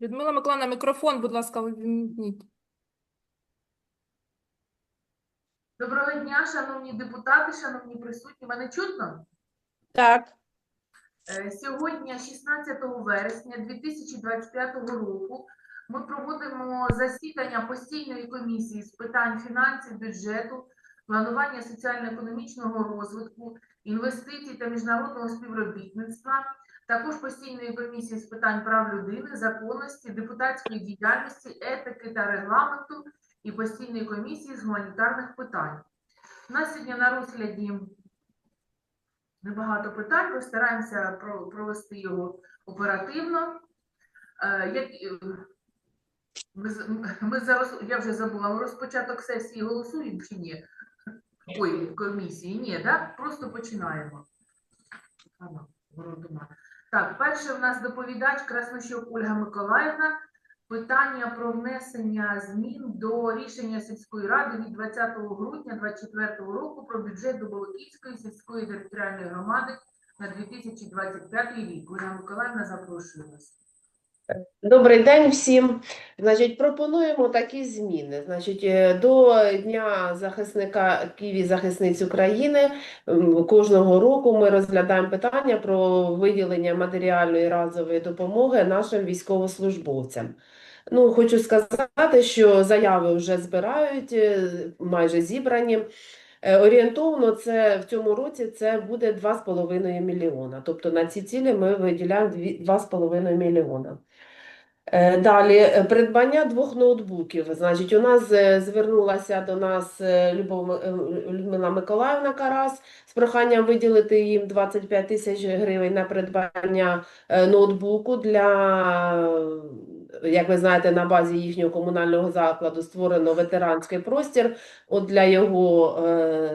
Людмила Миколаївна, мікрофон, будь ласка, вимкніть. Доброго дня, шановні депутати, шановні присутні. Мене чутно? Так, Е, Сьогодні, 16 вересня 2025 року, ми проводимо засідання постійної комісії з питань фінансів, бюджету, планування соціально-економічного розвитку, інвестицій та міжнародного співробітництва, також постійної комісії з питань прав людини, законності, депутатської діяльності, етики та регламенту і постійної комісії з гуманітарних питань. У нас сьогодні на розгляді небагато питань, постараємося про- провести його оперативно. Е, е, ми, ми зараз, я вже забула, розпочаток сесії голосуємо чи ні? Ой, комісії, ні, да? просто починаємо. Так, перше в нас доповідач Краснощук Ольга Миколаївна. Питання про внесення змін до рішення сільської ради від 20 грудня 2024 року про бюджет Дубовиківської сільської територіальної громади на 2025 рік. Ольга Миколаївна, запрошую вас. Добрий день всім. Значить, пропонуємо такі зміни. Значить, е, до Дня захисника Києві захисниць України кожного року ми розглядаємо питання про виділення матеріальної разової допомоги нашим військовослужбовцям. Ну, хочу сказати, що заяви вже збирають, е, майже зібрані. Е, Орієнтовно це в цьому році це буде 2,5 мільйона. Тобто на ці цілі ми виділяємо дві- 2,5 мільйона. Е, Далі е, придбання двох ноутбуків. Значить, у нас е, звернулася до нас Любов, Людмила Миколаївна Карас з проханням виділити їм 25 тисяч гривень на придбання ноутбуку для, як ви знаєте, на базі їхнього комунального закладу створено ветеранський простір. От для його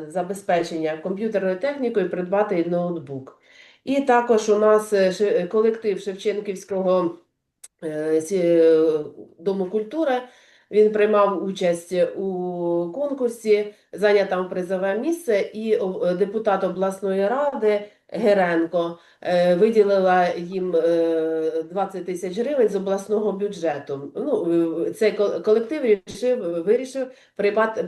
забезпечення комп'ютерною технікою придбати ноутбук. І також у нас колектив Шевченківського Дому культури. Він приймав участь у конкурсі, зайняв там призове місце, і депутат обласної ради Геренко е, виділила їм е, 20 тисяч гривень з обласного бюджету. Ну, е, цей колектив вирішив, вирішив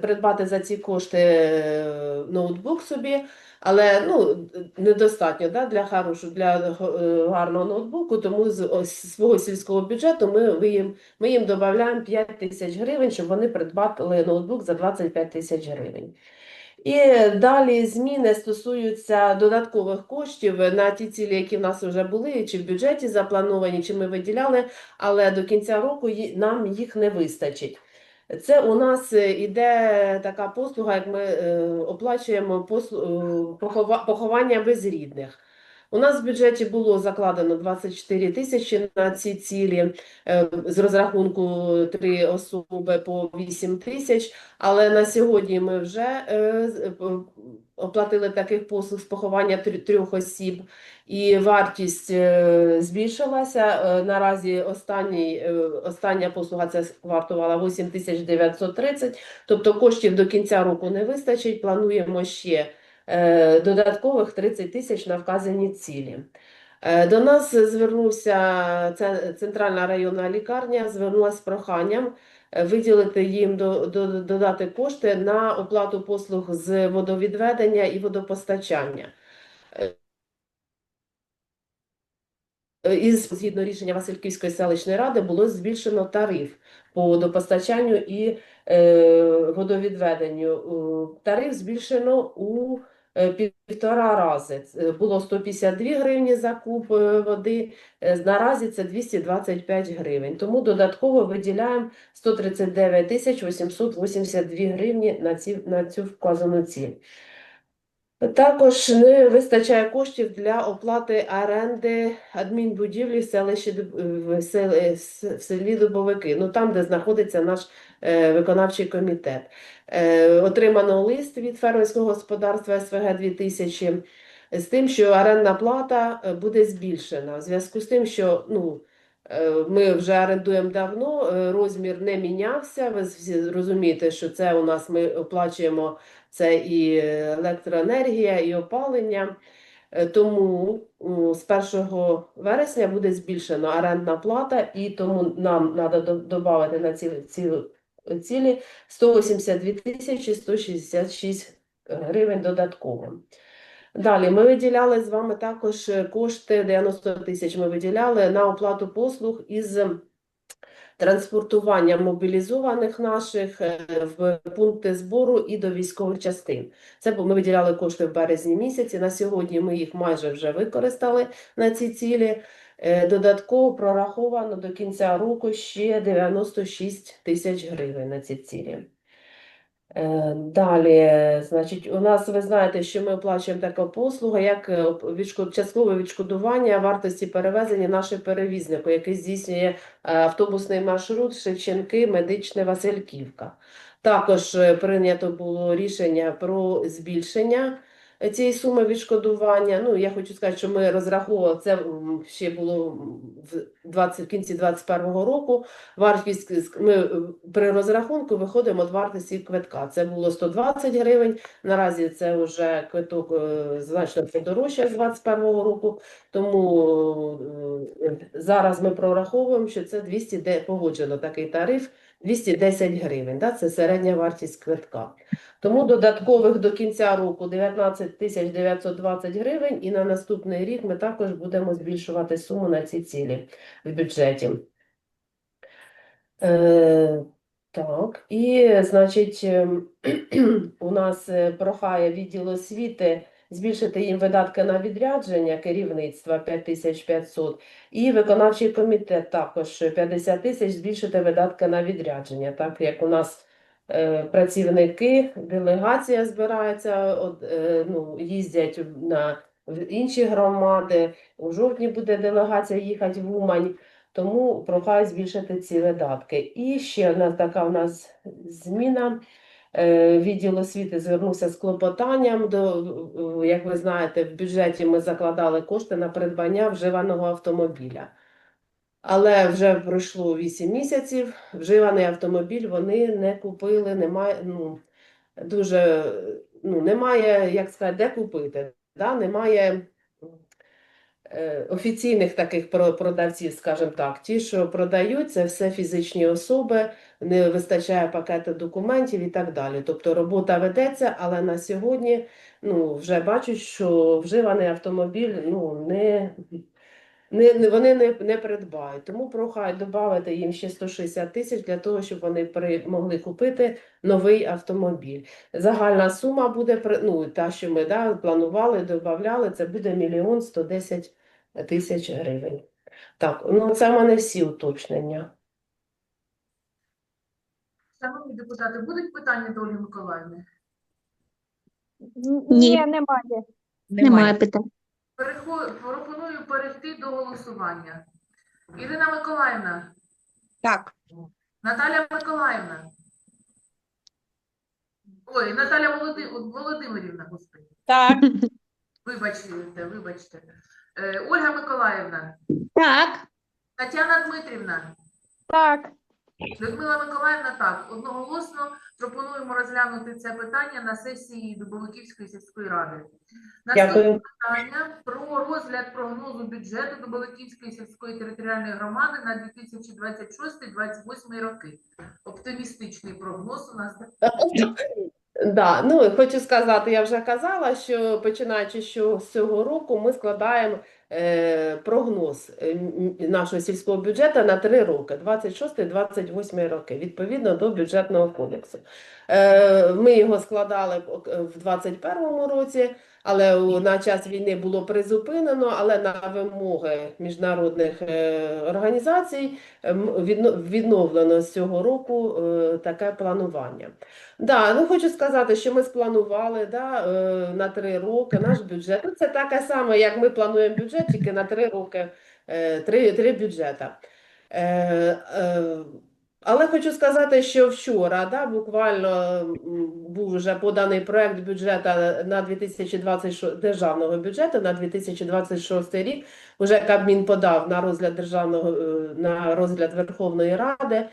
придбати, за ці кошти е, ноутбук собі, але ну, недостатньо да, для хорошого, для е, гарного ноутбуку, тому з свого сільського бюджету ми, ви їм, ми їм додаємо 5 тисяч гривень, щоб вони придбали ноутбук за 25 тисяч гривень. І далі зміни стосуються додаткових коштів на ті цілі, які в нас вже були, чи в бюджеті заплановані, чи ми виділяли, але до кінця року нам їх не вистачить. Це у нас е, іде така послуга, як ми е, оплачуємо послу- е, похова- поховання безрідних. У нас в бюджеті було закладено 24 тисячі на ці цілі, е, з розрахунку три особи по 8 тисяч, але на сьогодні ми вже е, з- оплатили таких послуг з поховання трьох осіб, і вартість е, збільшилася. Е, Наразі останній, е, остання послуга це вартувала 8930, тобто коштів до кінця року не вистачить. Плануємо ще е, додаткових 30 тисяч на вказані цілі. Е, До нас звернувся це- центральна районна лікарня, звернулася з проханням е, виділити їм до, до, додати кошти на оплату послуг з водовідведення і водопостачання. Е, І згідно рішення Васильківської селищної ради було збільшено тариф по водопостачанню і е, водовідведенню. Е, Тариф збільшено у е, півтора рази. Було 152 гривні за куб е, води, е, наразі це 225 гривень. Тому додатково виділяємо 139 тисяч 882 гривні на, ці, на цю вказану ціль. Також не вистачає коштів для оплати оренди адмінбудівлі в селищі в селі, в селі Дубовики, ну там, де знаходиться наш е, виконавчий комітет. Е, отримано лист від фермерського господарства СВГ 2000 з тим, що орендна плата е, буде збільшена. В зв'язку з тим, що ну, е, ми вже орендуємо давно, е, розмір не мінявся. Ви всі розумієте, що це у нас ми оплачуємо це і електроенергія, і опалення. Е, Тому з 1 вересня буде збільшена орендна плата, і тому нам треба додати на ці цілі 182 тисячі 166 гривень додатково. Далі ми виділяли з вами також е, кошти 90 тисяч. Ми виділяли на оплату послуг із транспортування мобілізованих наших е, в пункти збору і до військових частин. Це ми виділяли кошти в березні місяці. На сьогодні ми їх майже вже використали на ці цілі. Е, Додатково прораховано до кінця року ще 96 тисяч гривень на ці цілі. Е, Далі, значить, у нас ви знаєте, що ми оплачуємо така послуга, як е, відшкод- часткове відшкодування вартості перевезення нашого перевізнику, який здійснює е, автобусний маршрут Шевченки, Медичне, Васильківка. Також прийнято було рішення про збільшення цієї суми відшкодування. Ну, я хочу сказати, що ми розраховували, це ще було в 20, в кінці 2021 року. Вартість з- ми е, при розрахунку виходимо від вартості квитка. Це було 120 гривень. Наразі це вже квиток е, значно подорожчав з 2021 року. Тому е, зараз ми прораховуємо, що це 200 де погоджено такий тариф 210 гривень. Да? Це середня вартість квитка. Тому додаткових до кінця року 19 тисяч 920 гривень, і на наступний рік ми також будемо збільшувати суму на ці цілі в бюджеті. Е, так, і, значить, ем, у нас е, прохає відділ освіти збільшити їм видатки на відрядження керівництва 5500 і виконавчий комітет також 50 тисяч збільшити видатки на відрядження, так як у нас е, працівники, делегація збирається, от, е, ну, їздять на в інші громади. У жовтні буде делегація їхати в Умань. Тому прохаю збільшити ці видатки. І ще одна така у нас зміна. Е, Відділ освіти звернувся з клопотанням. До, е, як ви знаєте, в бюджеті ми закладали кошти на придбання вживаного автомобіля. Але вже пройшло 8 місяців, вживаний автомобіль вони не купили, немає, ну, дуже, ну, немає, як сказати, де купити. Да? Немає офіційних таких про- продавців, скажімо так. Ті, що продають, це все фізичні особи, не вистачає пакету документів і так далі. Тобто робота ведеться, але на сьогодні ну, вже бачать, що вживаний автомобіль ну, не, не, вони не, не придбають. Тому прохаю додати їм ще 160 тисяч для того, щоб вони при, могли купити новий автомобіль. Загальна сума буде, ну, та, що ми да, планували, додавали, це буде мільйон 110 тисяч гривень. Так, ну це в мене всі уточнення. Шановні депутати, будуть питання до Ольги Миколаївни? Ні, немає. Немає питань. Пропоную перейти до голосування. Ірина Миколаївна, Так. Наталя Миколаївна. Ой, Наталя Володи... Володимирівна, господи. Так. Вибачте, вибачте. Е, Ольга Миколаївна, Так, Тетяна Дмитрівна, Так. Людмила Миколаївна, так, одноголосно пропонуємо розглянути це питання на сесії Дубовиківської сільської ради. Наступне Дякую. питання про розгляд прогнозу бюджету Дубовиківської сільської територіальної громади на 2026-2028 роки. Оптимістичний прогноз у нас. Да, ну хочу сказати, я вже казала, що починаючи з цього року ми складаємо е, прогноз е, нашого сільського бюджету на три роки, 26-28 роки, відповідно до бюджетного кодексу. Е, ми його складали е, в 2021 році, але на час війни було призупинено, але на вимоги міжнародних е, організацій ем, відновлено з цього року е, таке планування. Да, ну хочу сказати, що ми спланували да, е, на три роки наш бюджет. Ну, це таке саме, як ми плануємо бюджет, тільки на три роки, три, три бюджета. Але хочу сказати, що вчора да, буквально був вже поданий проект бюджету на 2026 державного бюджету на 2026 рік. Уже Кабмін подав на розгляд державного е, на розгляд Верховної Ради.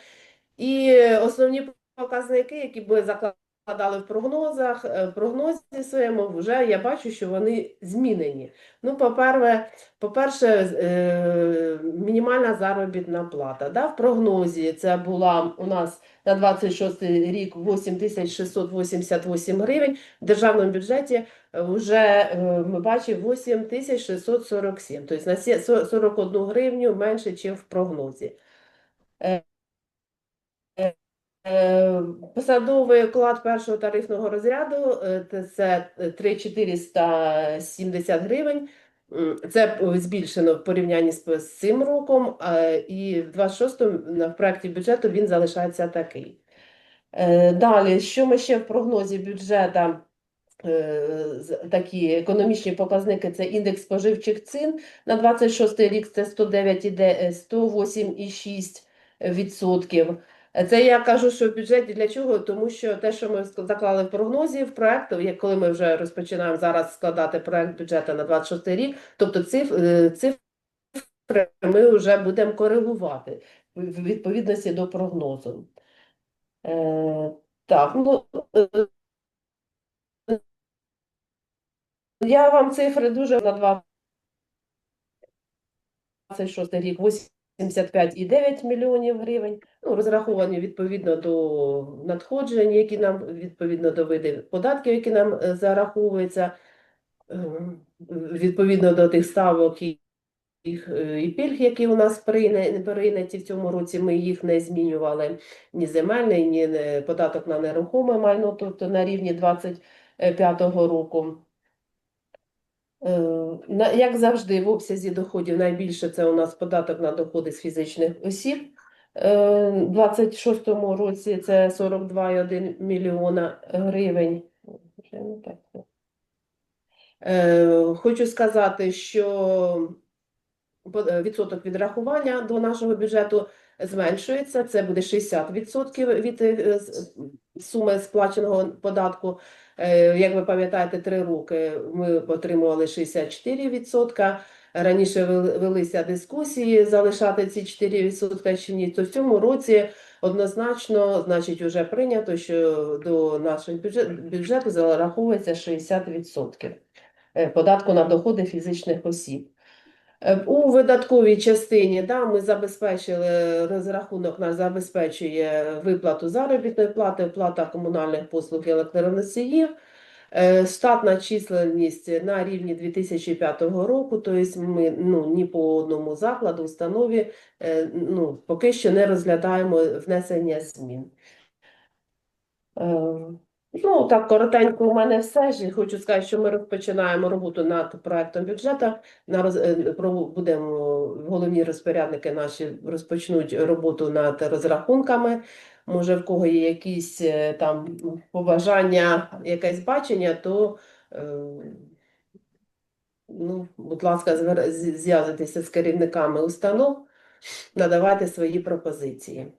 І основні показники, які були закладені закладали в прогнозах, е, в прогнозі своєму, вже я бачу, що вони змінені. Ну, по-перше, по-перше, е, мінімальна заробітна плата. Да? В прогнозі це була у нас на 26 рік 8688 гривень. В державному бюджеті вже ми бачимо 8647, тобто на 41 гривню менше, ніж в прогнозі. Е, е, е, Посадовий оклад першого тарифного розряду е, це 3470 гривень. Це е, збільшено в порівнянні з, цим роком, е, і в 26-му в проєкті бюджету він залишається такий. Е, Далі, що ми ще в прогнозі бюджету? Е, Такі економічні показники це індекс споживчих цін на 26 рік це 109,9, 108,6 відсотків. Це я кажу, що в бюджеті для чого? Тому що те, що ми заклали в прогнозі в проект, коли ми вже розпочинаємо зараз складати проект бюджету на 26 рік, тобто циф, е, цифри ми вже будемо коригувати в відповідності до прогнозу. Е, так, ну е, я вам цифри дуже на 26 рік 85,9 мільйонів гривень. Ну, розраховані відповідно до надходжень, які нам відповідно до видів податків, які нам е, зараховуються, е, відповідно до тих ставок і, е, і пільг, які у нас прийняті в цьому році, ми їх не змінювали ні земельний, ні податок на нерухоме майно, тобто на рівні 25-го року. Е, Як завжди, в обсязі доходів найбільше це у нас податок на доходи з фізичних осіб. Е, У 26-му році це 42,1 мільйона гривень. Е, Хочу сказати, що відсоток відрахування до нашого бюджету зменшується. Це буде 60% від суми сплаченого податку. Е, Як ви пам'ятаєте, три роки ми отримували 64%. Раніше вели- велися дискусії залишати ці 4% чи ні. То в цьому році однозначно, значить, вже прийнято, що до нашого бюджет- бюджету зараховується 60% е, податку на доходи фізичних осіб. Е, У видатковій частині да, ми забезпечили, розрахунок наш забезпечує виплату заробітної плати, оплата комунальних послуг електроносіїв, Е, штатна численність на рівні 2005 року, тобто ми ну, ні по одному закладу, установі е, ну, поки що не розглядаємо внесення змін. Ну, так, коротенько у мене все ж. Хочу сказати, що ми розпочинаємо роботу над проектом бюджету. На роз... е, будемо головні розпорядники наші розпочнуть роботу над розрахунками. Може, в кого є якісь е, там побажання, якесь бачення, то е, ну, будь ласка, зв'язуйтеся з керівниками установ, надавайте свої пропозиції.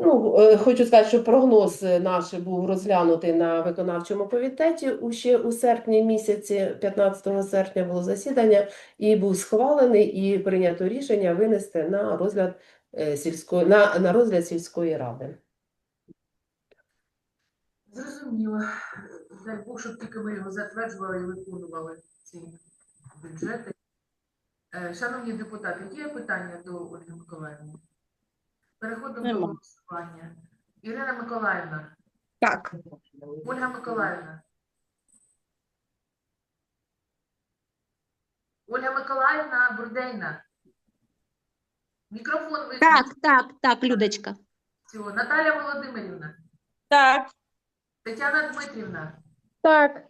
Ну, е, хочу сказати, що прогноз е, наш був розглянутий на виконавчому комітеті у ще у серпні місяці, 15 серпня було засідання, і був схвалений і прийнято рішення винести на розгляд е, сільської на, на розгляд сільської ради. Зрозуміло. Дай Бог, щоб тільки ми його затверджували і виконували ці бюджети. Шановні депутати, є питання до Ольги Миколаївни? Переходимо до голосування. Ірина Миколаївна, Так. Ольга Миколаївна. Ольга Миколаївна Бурдейна. Мікрофон виключить. Так, так, так, Людочка. Всього. Наталя Володимирівна. Так. Тетяна Дмитрівна. Так.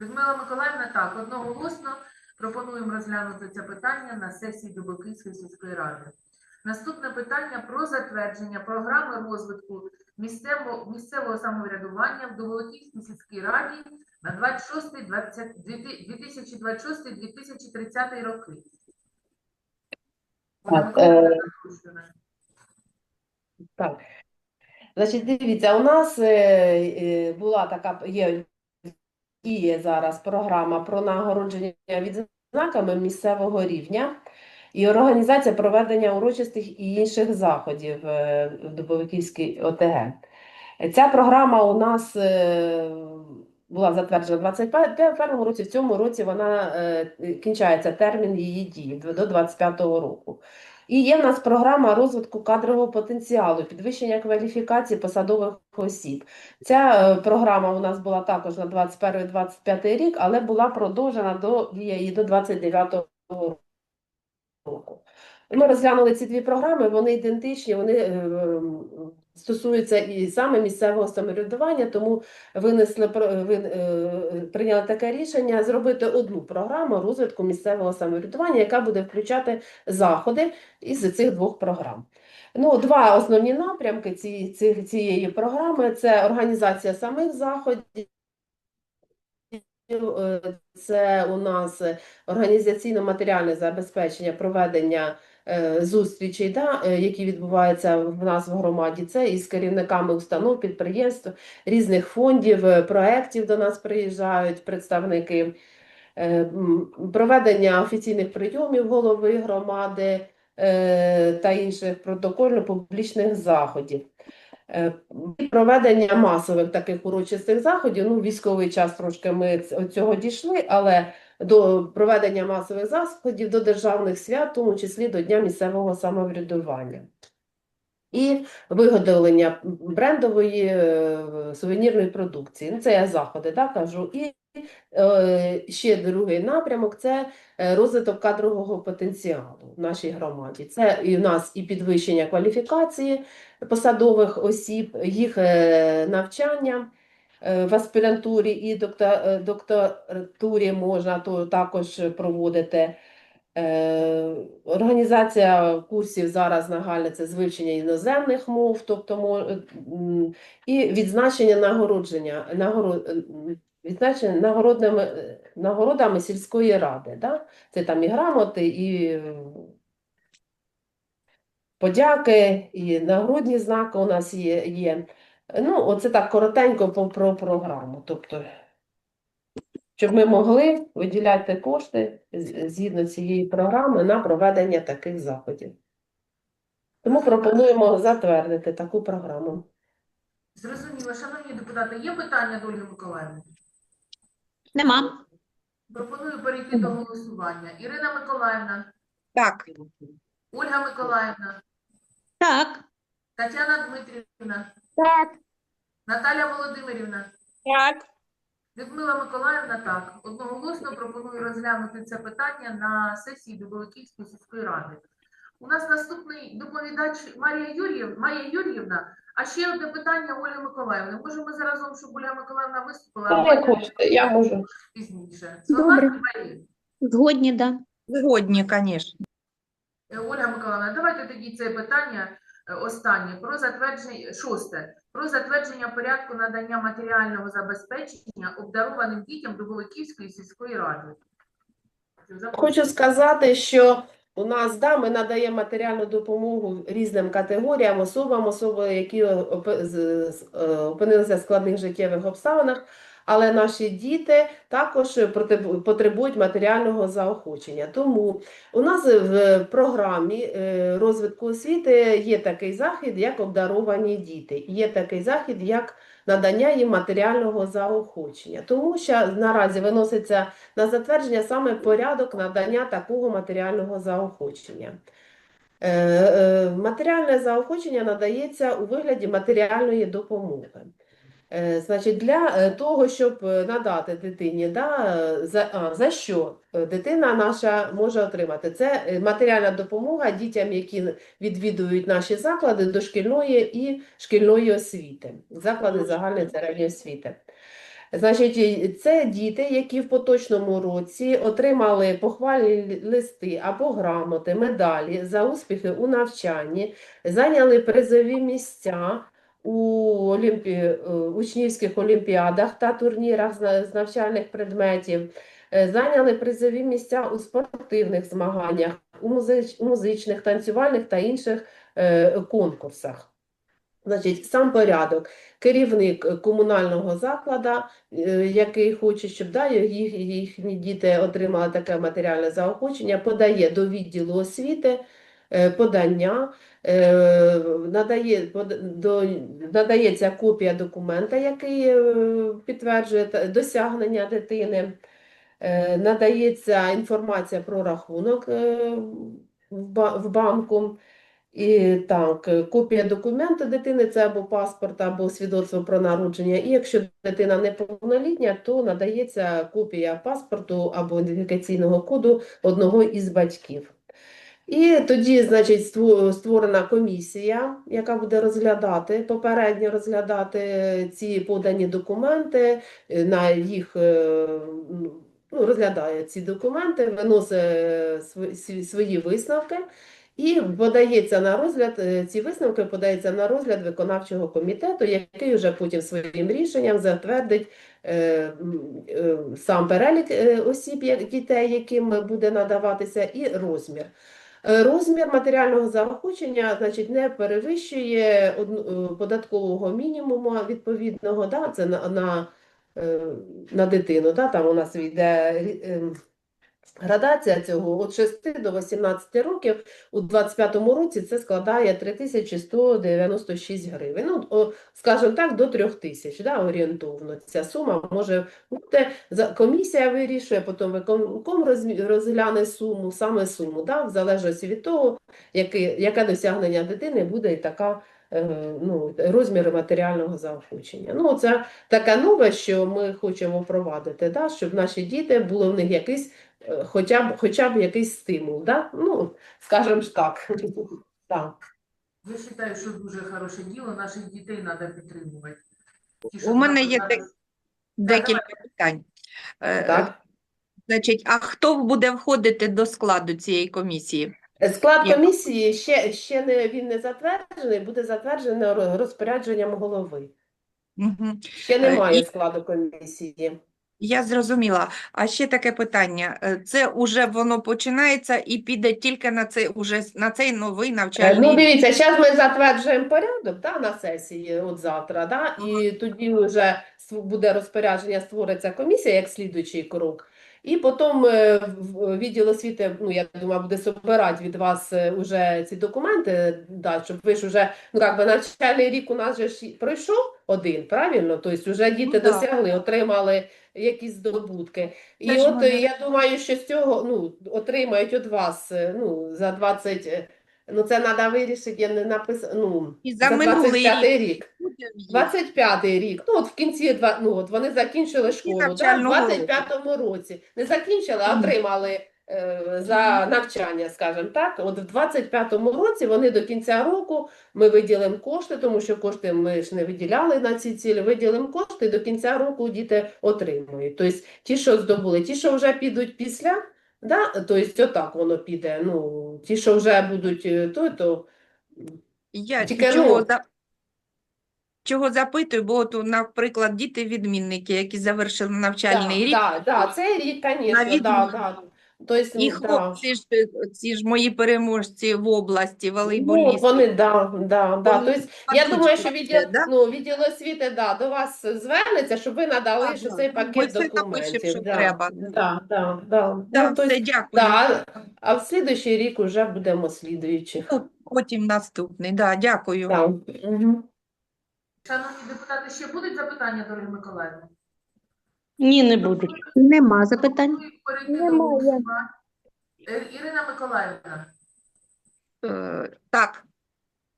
Людмила Миколаївна, так, одноголосно пропонуємо розглянути це питання на сесії Дубокільської сільської ради. Наступне питання про затвердження програми розвитку місцевого, місцевого самоврядування в Доволоківській сільській раді на 26 20 2026-2030 роки. Так, е. Так. Значить, дивіться, у нас е, е, була така є і є зараз програма про нагородження відзнаками місцевого рівня і організація проведення урочистих і інших заходів е, в Дубовиківській ОТГ. Ця програма у нас е, була затверджена в 2021 році. В цьому році вона е, кінчається термін її дії до 2025 року. І є в нас програма розвитку кадрового потенціалу, підвищення кваліфікації посадових осіб. Ця програма у нас була також на 21-25 рік, але була продовжена до її до 29 року. Ми розглянули ці дві програми, вони ідентичні, вони е, стосуються і саме місцевого самоврядування, тому винесли ви, е, прийняли таке рішення зробити одну програму розвитку місцевого самоврядування, яка буде включати заходи із цих двох програм. Ну, два основні напрямки ці, ці, цієї програми це організація самих заходів. Це у нас організаційно-матеріальне забезпечення проведення е, зустрічей, да, е, які відбуваються в нас в громаді. Це із керівниками установ, підприємств, різних фондів, е, проєктів до нас приїжджають представники. Проведення офіційних прийомів голови громади та інших протокольно-публічних заходів. Е, Проведення масових таких урочистих заходів. Ну, військовий час трошки ми ц- цього дійшли, але до проведення масових заходів до державних свят, в тому числі до Дня місцевого самоврядування. І виготовлення брендової е, сувенірної продукції. Ну, це я заходи, так, кажу. І ще другий напрямок це е, розвиток кадрового потенціалу в нашій громаді. Це і в нас і підвищення кваліфікації посадових осіб, їх е, навчання е, в аспірантурі і е, докторатурі можна то також проводити. Е, Організація курсів зараз нагальна це з іноземних мов, тобто і відзначення нагородження, нагоро- м, відзначення нагородними, нагородами сільської ради. Да? Це там і грамоти, і подяки, і нагрудні знаки у нас є. є. Ну, оце так коротенько по, про програму. Тобто, щоб ми могли виділяти кошти згідно цієї програми на проведення таких заходів. Тому пропонуємо затвердити таку програму. Зрозуміло, шановні депутати, є питання до Ольги Миколаївни? Нема. Пропоную перейти до голосування. Ірина Миколаївна, Так. Ольга Миколаївна, Так. Тетяна Дмитрівна, Так. Наталя Володимирівна, Так. Людмила Миколаївна, так. Одноголосно пропоную розглянути це питання на сесії Дубовиківської сільської ради. У нас наступний доповідач Марія Юріївна, Марія Юріївна, а ще одне питання Ольги Миколаївни. Можемо заразом, щоб Ольга Миколаївна виступила, а як хочете, я можу. пізніше. Добре. Марія? Згодні, да. Згодні, звісно. Е, Ольга Миколаївна, давайте тоді це питання е, останнє про затвердження шосте про затвердження порядку надання матеріального забезпечення обдарованим дітям Дубовиківської сільської ради. Хочу сказати, що у нас да, ми надаємо матеріальну допомогу різним категоріям, особам, особи, які з- е, опинилися в складних життєвих обставинах, але наші діти також потребують матеріального заохочення. Тому у нас в програмі е, розвитку освіти є такий захід, як обдаровані діти, є такий захід, як надання їм матеріального заохочення. Тому що наразі виноситься на затвердження саме порядок надання такого матеріального заохочення. Е, е, Матеріальне заохочення надається у вигляді матеріальної допомоги. Е, Значить, для е, того, щоб е, надати дитині, да, за, а, за що дитина наша може отримати? Це матеріальна допомога дітям, які відвідують наші заклади дошкільної і шкільної освіти, заклади загальної середньої освіти. Значить, це діти, які в поточному році отримали похвальні листи або грамоти, медалі за успіхи у навчанні, зайняли призові місця у олімпі... е, учнівських олімпіадах та турнірах з навчальних предметів, е, зайняли призові місця у спортивних змаганнях, у музич... музичних, танцювальних та інших е, конкурсах. Значить, сам порядок. Керівник комунального закладу, е, який хоче, щоб да, їх, їхні діти отримали таке матеріальне заохочення, подає до відділу освіти подання, надає, до, надається копія документа, який е, підтверджує досягнення дитини, е, надається інформація про рахунок е, в банку. І так, е, копія документу дитини це або паспорт, або свідоцтво про народження. І якщо дитина неповнолітня, то надається копія паспорту або ідентифікаційного коду одного із батьків. І тоді, значить, створена комісія, яка буде розглядати, попередньо розглядати ці подані документи, е, на їх е, ну, розглядає ці документи, виносить е, свої висновки. І подається на розгляд, ці висновки подаються на розгляд виконавчого комітету, який вже потім своїм рішенням затвердить сам перелік осіб, як- дітей, яким буде надаватися, і розмір. Е, Розмір матеріального заохочення, значить, не перевищує е, податкового мінімуму відповідного, да, це на, на, е, на дитину. Да, там у нас йде Градація цього від 6 до 18 років у 25 році це складає 3196 гривень. Ну, скажімо так, до 3000, да, орієнтовно. Ця сума може бути. Комісія вирішує, потім виконком розгляне суму, саме суму, да, в залежності від того, яке, яке досягнення дитини буде і така е, ну, розмір матеріального заохочення. Ну, це таке нове, що ми хочемо впровадити, да, щоб наші діти було в них якийсь е, хоча б, хоча б якийсь стимул, да? Ну, скажімо ж так. Так. Я вважаю, що дуже хороше діло, наших дітей треба підтримувати. У мене є дек- декілька питань. Е, Так. Значить, а хто буде входити до складу цієї комісії? Склад комісії ще, ще не, він не затверджений, буде затверджений розпорядженням голови. Мгм. Ще Е, немає і- складу комісії. Я зрозуміла. А ще таке питання. Е, Це уже воно починається і піде тільки на цей, уже на цей новий навчальний Ну, дивіться, зараз ми затверджуємо порядок да, на сесії от завтра, да, і тоді вже буде розпорядження, створиться комісія як слідуючий крок. І потім е, відділ освіти, ну, я думаю, буде собирати від вас е, уже ці документи, да, щоб ви ж уже, ну, як би навчальний рік у нас же пройшов один, правильно? Тобто вже діти Ну, досягли, отримали якісь здобутки. І Це ж от мене- я думаю, що з цього ну, отримають від вас е, ну, за 20, е, ну це треба вирішити, я не написано, ну, І за минулий 25 рік. Їх. 25 рік, ну от в кінці, ну от вони закінчили школу, да, в 25-му році. Не закінчили, а отримали за навчання, скажімо так. От в 25-му році вони до кінця року ми виділимо кошти, тому що кошти ми ж не виділяли на ці цілі, виділимо кошти, і до кінця року діти отримують. Тобто ті, що здобули, ті, що вже підуть після, да, тобто отак воно піде. Ну, ті, що вже будуть е, то, то Я Тільки, чого, за... чого запитую, бо от, наприклад, діти-відмінники, які завершили навчальний да, рік, да, да, цей рік, звісно, да, да. Тобто, і да. хлопці ж, е, ці ж мої переможці в області, Ну, вони, да, да, да. Вони Тобто, я думаю, що відділ, да? ну, відділ освіти да, до вас звернеться, щоб ви надали Ага, що цей ми пакет все що да, треба. Да, да, да. Да, Ну, тобто, все, дякую. да, а в слідуючий рік вже будемо слідуючих. Ну, Потім наступний, да, дякую. Да. Мгм. Шановні депутати, ще будуть запитання до Ольги Миколаївни? Ні, не будуть. Нема запитань. Пропоную перейти до голосування. Е, Ірина Миколаївна, Е, так,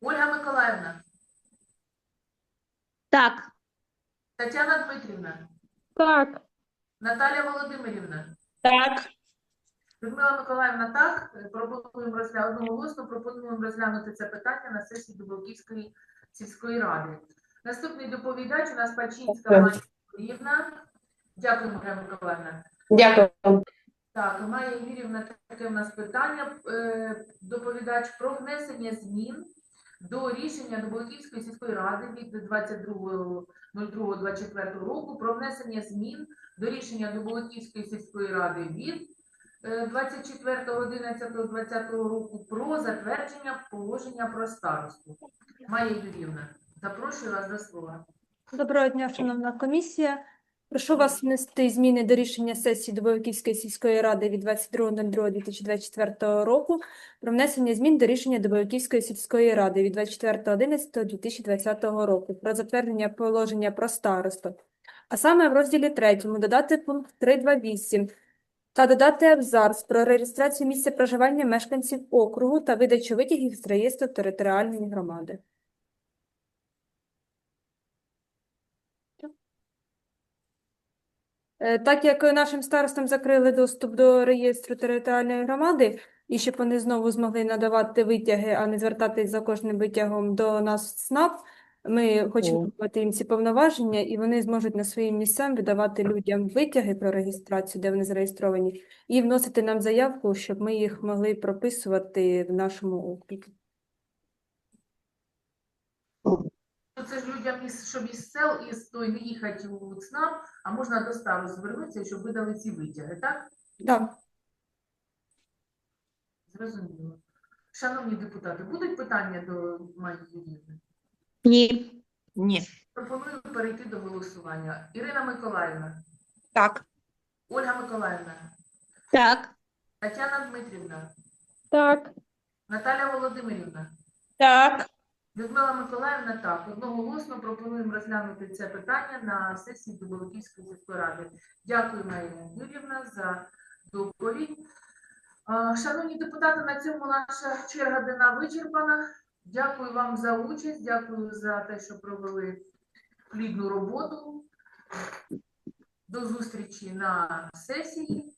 Ольга Миколаївна, Так. Тетяна Дмитрівна, Так. Наталя Володимирівна, Так. Людмила Миколаївна, так, Е, пропонуємо розглянути одноголосно, пропонуємо розглянути це питання на сесії Дубовківської сільської ради. Наступний доповідач у нас Пачинська Так. Майя Юріївна. Дякуємо, Ольга Миколаївна. Дякую. Так, Майя Юрівна, таке в нас питання. Е, Доповідач про внесення змін до рішення Дубовиківської сільської ради від 22.02.24 року про внесення змін до рішення Дубовиківської сільської ради від е, 24.11.2020 року про затвердження положення про старосту. Майя Юрівна, запрошую вас до слова. Доброго дня, шановна комісія. Прошу вас внести зміни до рішення сесії Дубовиківської сільської ради від 22.02.2024 року про внесення змін до рішення Дубовиківської сільської ради від 24.11.2020 року про затвердження положення про старосту. А саме в розділі 3 додати пункт 328 та додати абзац про реєстрацію місця проживання мешканців округу та видачу витягів з реєстру територіальної громади. Так як нашим старостам закрили доступ до реєстру територіальної громади, і щоб вони знову змогли надавати витяги, а не звертатись за кожним витягом до нас в СНАП, ми хочемо О. дати їм ці повноваження, і вони зможуть на своїм місцям видавати людям витяги про реєстрацію, де вони зареєстровані, і вносити нам заявку, щоб ми їх могли прописувати в нашому окрузі. Ну, Це ж людям, із, щоб із сел, із той не їхати у ЦНАП, а можна до стару звернутися, щоб видали ці витяги, так? Так. Зрозуміло. Шановні депутати, будуть питання до Майї Юріївни? Ні. Ні. Пропоную перейти до голосування. Ірина Миколаївна, Так. Ольга Миколаївна, Так. Тетяна Дмитрівна, Так. Наталя Володимирівна, Так. Людмила Миколаївна, так, одноголосно пропонуємо розглянути це питання на сесії Дубовиківської сільської ради. Дякую, Марія Юрівна, за доповідь. Шановні депутати, на цьому наша черга дена вичерпана. Дякую вам за участь, дякую за те, що провели плідну роботу. До зустрічі на сесії.